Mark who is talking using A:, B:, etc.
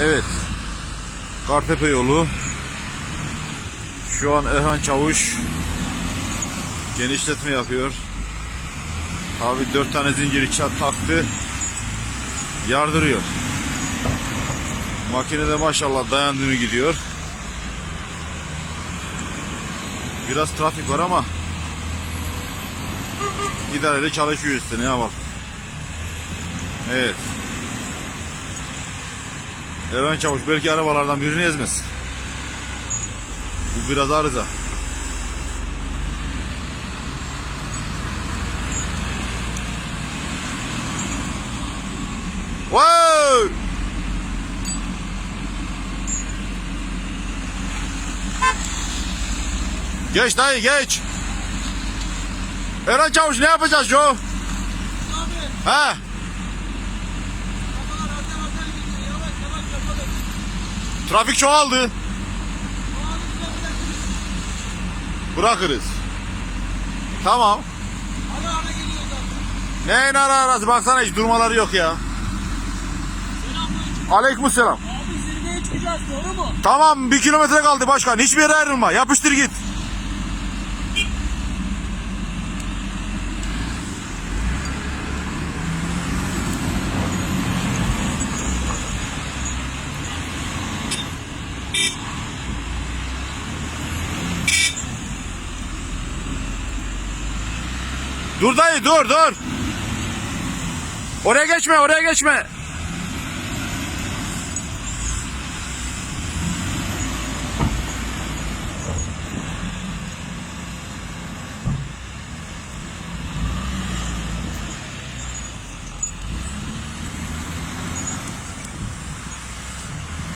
A: Evet. Kartepe yolu. Şu an Erhan Çavuş genişletme yapıyor. Abi dört tane zinciri çat taktı. Yardırıyor. Makinede maşallah dayandığını gidiyor. Biraz trafik var ama idareli çalışıyor işte ne yapalım. Evet. Erhan Çavuş belki arabalardan birini ezmez. Bu biraz arıza. Wow! Geç dayı geç. Erhan Çavuş ne yapacağız Joe?
B: Abi,
A: Ha? Trafik çoğaldı.
B: Bırakırız.
A: Tamam. Neyin ara arası baksana hiç durmaları yok ya.
B: Selamünaleyküm.
A: Aleykümselam.
B: Abi zirveye çıkacağız doğru mu?
A: Tamam bir kilometre kaldı başkan. Hiçbir yere ayrılma. Yapıştır git. Dur dayı dur dur. Oraya geçme oraya geçme.